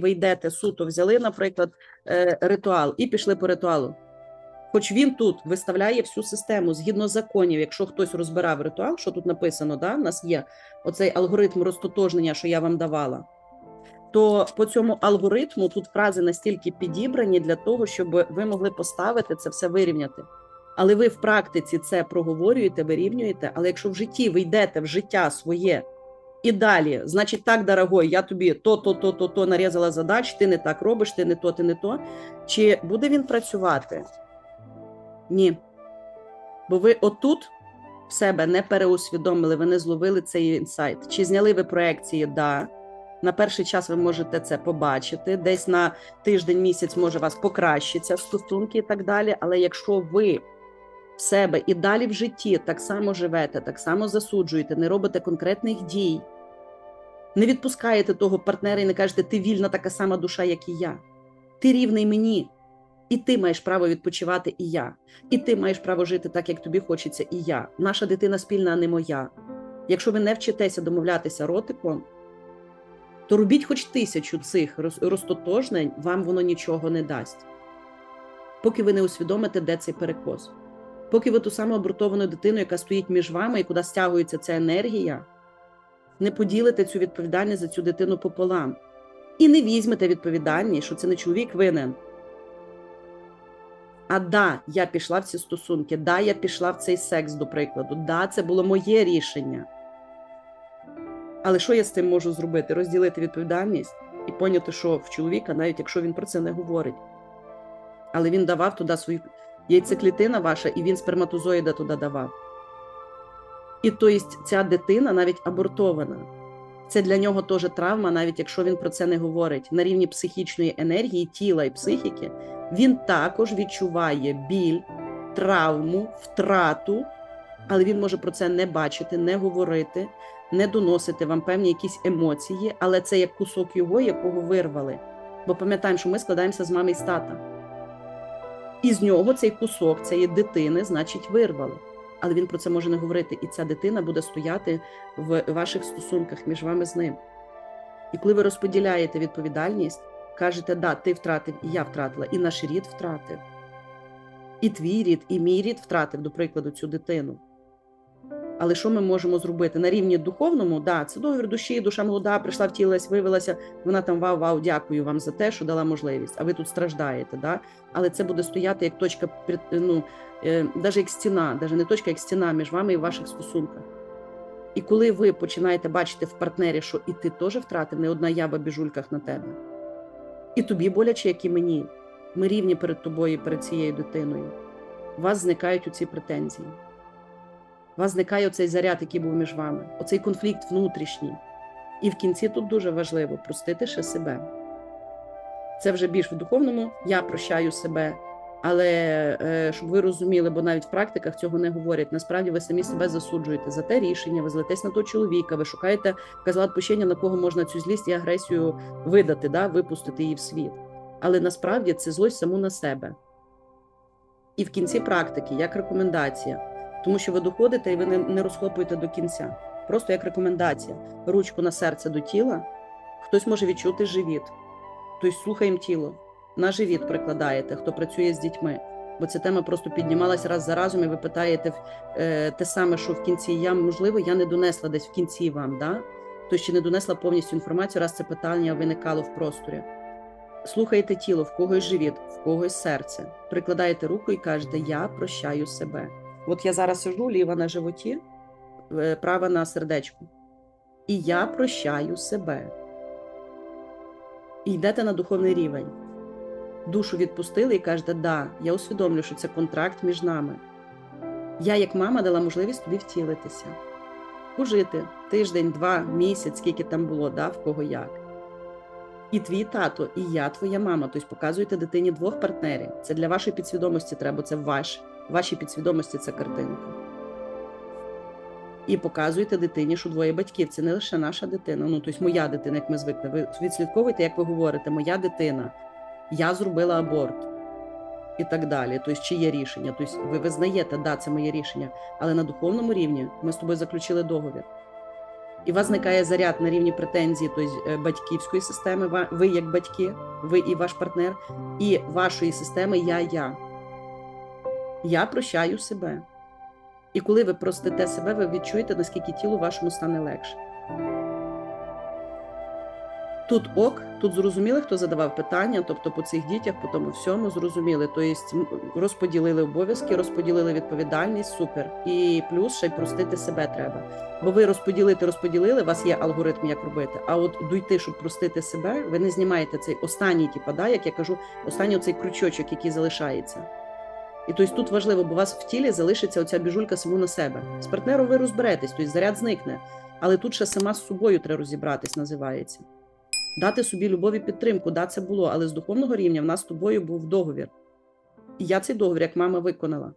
Ви йдете суто, взяли, наприклад, е, ритуал і пішли по ритуалу. Хоч він тут виставляє всю систему згідно законів, якщо хтось розбирав ритуал, що тут написано, да, в нас є оцей алгоритм розтотожнення, що я вам давала, то по цьому алгоритму тут фрази настільки підібрані для того, щоб ви могли поставити це все вирівняти. Але ви в практиці це проговорюєте, вирівнюєте. Але якщо в житті ви йдете в життя своє і далі, значить, так, дорогой, я тобі то, то, то, то, то нарізала задач, ти не так робиш, ти не то, ти не то. Чи буде він працювати? Ні. Бо ви отут в себе не переусвідомили, ви не зловили цей інсайт. Чи зняли ви проекції? Да. На перший час ви можете це побачити. Десь на тиждень, місяць може у вас покращиться стосунки і так далі. Але якщо ви себе і далі в житті так само живете, так само засуджуєте, не робите конкретних дій, не відпускаєте того партнера і не кажете, ти вільна така сама душа, як і я. Ти рівний мені. І ти маєш право відпочивати, і я. І ти маєш право жити так, як тобі хочеться, і я. Наша дитина спільна, а не моя. Якщо ви не вчитеся домовлятися ротиком, то робіть хоч тисячу цих розтотожнень, вам воно нічого не дасть. Поки ви не усвідомите, де цей перекос. Поки ви ту саму обрутовану дитину, яка стоїть між вами і куди стягується ця енергія, не поділите цю відповідальність за цю дитину пополам. І не візьмете відповідальність, що це не чоловік винен. А да, я пішла в ці стосунки, да, я пішла в цей секс, до прикладу, да, це було моє рішення. Але що я з цим можу зробити? Розділити відповідальність і поняти, що в чоловіка, навіть якщо він про це не говорить. Але він давав туди свою яйцеклітина ваша, і він сперматозоїда туди давав. І то єсть ця дитина навіть абортована. Це для нього теж травма, навіть якщо він про це не говорить. На рівні психічної енергії, тіла і психіки, він також відчуває біль, травму, втрату, але він може про це не бачити, не говорити, не доносити вам певні якісь емоції, але це як кусок його, якого вирвали. Бо пам'ятаємо, що ми складаємося з мами і з тата. І з нього цей кусок цієї дитини, значить, вирвали. Але він про це може не говорити, і ця дитина буде стояти в ваших стосунках між вами з ним. І коли ви розподіляєте відповідальність, кажете, да, ти втратив, і я втратила, і наш рід втратив, і твій рід, і мій рід втратив, до прикладу, цю дитину. Але що ми можемо зробити? На рівні духовному, да, це договір душі, душа молода, прийшла, втілилась, вивелася, вона там вау, вау, дякую вам за те, що дала можливість. А ви тут страждаєте. Да? Але це буде стояти як точка, ну, е, навіть як стіна, навіть не точка, як стіна між вами і ваших стосунках. І коли ви починаєте бачити в партнері, що і ти теж втратив, не одна я в біжульках на тебе, і тобі боляче, як і мені, ми рівні перед тобою, і перед цією дитиною. У вас зникають оці претензії. У вас зникає оцей заряд, який був між вами, оцей конфлікт внутрішній. І в кінці тут дуже важливо простити ще себе. Це вже більш в духовному я прощаю себе. Але е, щоб ви розуміли, бо навіть в практиках цього не говорять. Насправді ви самі себе засуджуєте за те рішення, ви злетесь на того чоловіка, ви шукаєте казала відпущення, на кого можна цю злість і агресію видати, да, випустити її в світ. Але насправді це злость саму на себе. І в кінці практики, як рекомендація, тому що ви доходите і ви не, не розхлопуєте до кінця. Просто як рекомендація: ручку на серце до тіла, хтось може відчути живіт, тобто слухаємо тіло на живіт прикладаєте, хто працює з дітьми. Бо ця тема просто піднімалась раз за разом, і ви питаєте е, те саме, що в кінці я, можливо, я не донесла десь в кінці вам, да? тобто ще не донесла повністю інформацію, раз це питання виникало в просторі. Слухаєте тіло, в когось живіт, в когось серце. Прикладаєте руку і кажете, я прощаю себе. От я зараз сижу, ліва на животі, е, права на сердечку. І я прощаю себе. І йдете на духовний рівень душу відпустили і кажете, да, я усвідомлю, що це контракт між нами. Я, як мама, дала можливість тобі втілитися, пожити тиждень, два, місяць, скільки там було, да, в кого як. І твій тато, і я, твоя мама. Тобто показуєте дитині двох партнерів. Це для вашої підсвідомості треба, це ваш, в вашій підсвідомості це картинка. І показуєте дитині, що двоє батьків це не лише наша дитина, ну тобто моя дитина, як ми звикли. Ви відслідковуєте, як ви говорите, моя дитина. Я зробила аборт. і так далі. Тобто, чи є рішення? Тобто, ви визнаєте, да, це моє рішення, але на духовному рівні ми з тобою заключили договір. І у вас зникає заряд на рівні претензії, тобто е, батьківської системи, ви як батьки, ви і ваш партнер, і вашої системи я-я. Я прощаю себе. І коли ви простите себе, ви відчуєте, наскільки тілу вашому стане легше. Тут ок, тут зрозуміли, хто задавав питання, тобто по цих дітях, по тому всьому зрозуміли. Тобто розподілили обов'язки, розподілили відповідальність, супер. І плюс ще й простити себе треба. Бо ви розподілити, розподілили, у вас є алгоритм, як робити. А от дойти, щоб простити себе, ви не знімаєте цей останній, типа, да, як я кажу, останній цей крючочок, який залишається. І тобто тут важливо, бо у вас в тілі залишиться оця біжулька саму на себе. З партнером ви розберетесь, тобто заряд зникне. Але тут ще сама з собою треба розібратись, називається. Дати собі любов і підтримку, да, це було, але з духовного рівня в нас з тобою був договір. І я цей договір, як мама, виконала.